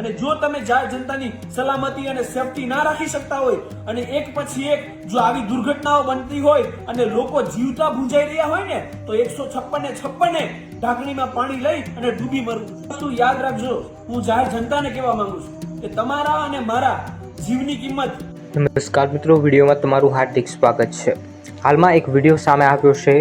અને જો તમે જાહેર જનતાની સલામતી અને સેફટી ના રાખી શકતા હોય, અને એક પછી એક જો આવી દુર્ઘટનાઓ બનતી હોય અને લોકો જીવતા ભૂંજાઈ રહ્યા હોય ને, તો એકસો છપ્પન છપ્પને ઢાંકણીમાં પાણી લઈ અને ડૂબી મરવું. તું યાદ રાખજો, હું જાહેર જનતાને કહેવા માંગુ છું કે તમારા અને મારા જીવની કિંમત નમસ્કાર મિત્રો, વિડીયોમાં તમારું હાર્દિક સ્વાગત છે. હાલમાં એક વીડિયો સામે આવ્યો છે,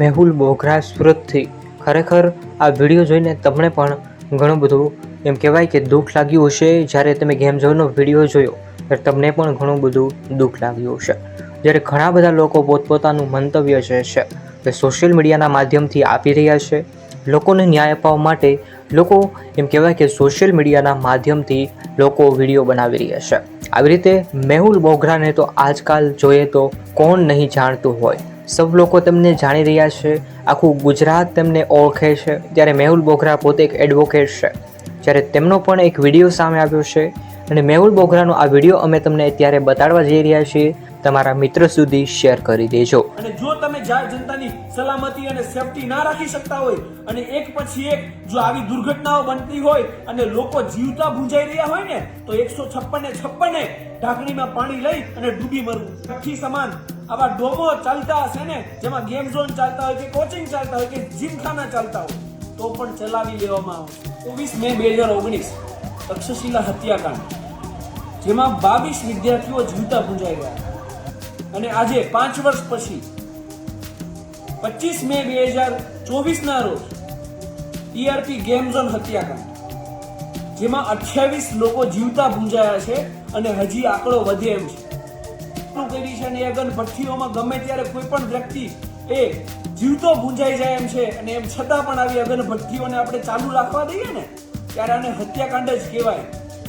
મેહુલ બોઘરા સુરતથી. ખરેખર આ વીડિયો જોઈને તમને પણ ઘણું બધું એમ કહેવાય કે દુઃખ લાગ્યું હશે જ્યારે તમે ગેમ ઝોનનો વીડિયો જોયો, ત્યારે તમને પણ ઘણું બધું દુઃખ લાગ્યું હશે. જ્યારે ઘણા બધા લોકો પોતપોતાનું મંતવ્ય જે છે તે સોશિયલ મીડિયાના માધ્યમથી આપી રહ્યા છે. લોકોને ન્યાય અપાવવા માટે લોકો એમ કહેવાય કે સોશિયલ મીડિયાના માધ્યમથી લોકો વીડિયો બનાવી રહ્યા છે. આવી રીતે મેહુલ બોગરાને તો આજકાલ જોઈએ તો કોણ નહીં જાણતું હોય. સૌ લોકો તેમને જાણી રહ્યા છે. આખું ગુજરાત તેમને ઓળખે છે. ત્યારે મેહુલ બોગરા પોતે એક એડવોકેટ છે. જ્યારે તેમનો પણ એક વીડિયો સામે આવ્યો છે અને મેહુલ બોગરાનો આ વીડિયો અમે તમને અત્યારે બતાડવા જઈ રહ્યા છીએ. તમારા મિત્ર સુધી શેર કરી દેજો. અને જો તમે જાહેર જનતાની સલામતી અને સેફટી ના રાખી શકતા હોય અને એક પછી એક જો આવી દુર્ઘટનાઓ બનતી હોય અને લોકો જીવતા ભૂંજાઈ રહ્યા હોય ને, તો એકસો છપ્પન ને છપ્પન ઢાંકણીમાં પાણી લઈ અને ડૂબી મરવું. સખી સમાન. આવા ડોમો ચાલતા હશે ને, જેમાં ગેમ ઝોન ચાલતા હોય કે કોચિંગ ચાલતા હોય કે જીમખાના ચાલતા હોય. તો પણ ચલાવી લેવામાં આવશે ચોવીસ મે બે હજાર ઓગણીસ, તક્ષશિલા હત્યાકાંડ, જેમાં બાવીસ વિદ્યાર્થીઓ જીવતા ભૂંજાઈ ગયા. અને આજે પાંચ વર્ષ પછી, પચીસ મે બે હજાર ચોવીસના રોજ ટીઆરપી ગેમ ઝોન હત્યાકાંડ, જેમાં અઠ્યાવીસ લોકો જીવતા ભૂંજાયા છે અને હજી આંકડો વધે એમ છે. શું કરી છે અને અગન ભઠ્ઠીઓમાં ગમે ત્યારે કોઈ પણ વ્યક્તિ એ જીવતો ભૂંજાઈ જાય એમ છે અને એમ છતાં પણ આવી અગર ભઠ્ઠીઓને આપણે ચાલુ રાખવા દઈએ ને, ત્યારે આને હત્યાકાંડ જ કહેવાય.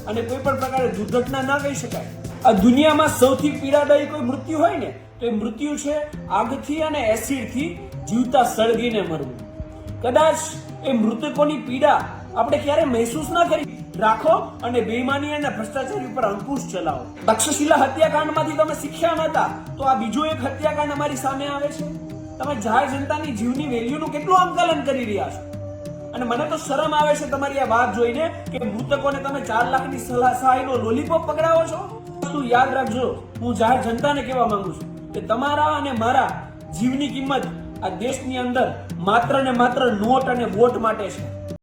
અને કોઈ પણ પ્રકારે દુર્ઘટના ના કહી શકાય. આ દુનિયામાં સૌથી પીડાદાયી કોઈ મૃત્યુ હોય ને, તો એ મૃત્યુ છે આગથી અને એસિડથી જીવતા સળગીને મરવું. કદાચ એ મૃતકોની પીડા આપણે ક્યારે મહેસૂસ ના કરી. રાખો અને બેઈમાની અને ભ્રષ્ટાચાર ઉપર અંકુશ ચલાવો. તક્ષશિલા હત્યાકાંડમાંથી તમે શીખ્યા નતા તો આ બીજો એક હત્યાકાંડ અમારી સામે આવે છે. તમે જાહેર જનતાની જીવની વેલ્યુનું કેટલું આંકલન કરી રહ્યા છો? અને મને તો શરમ આવે છે તમારી આ વાત જોઈને કે મૃતકોને તમે ચાર લાખની સલાહ સહાયનો લોલીપોપ પકડાવો છો? તું યાદ રાખજો, હું જાહેર જનતાને કહેવા માંગુ છું કે તમારા અને મારા જીવની કિંમત આ દેશની અંદર માત્ર ને માત્ર નોટ અને વોટ માટે છે.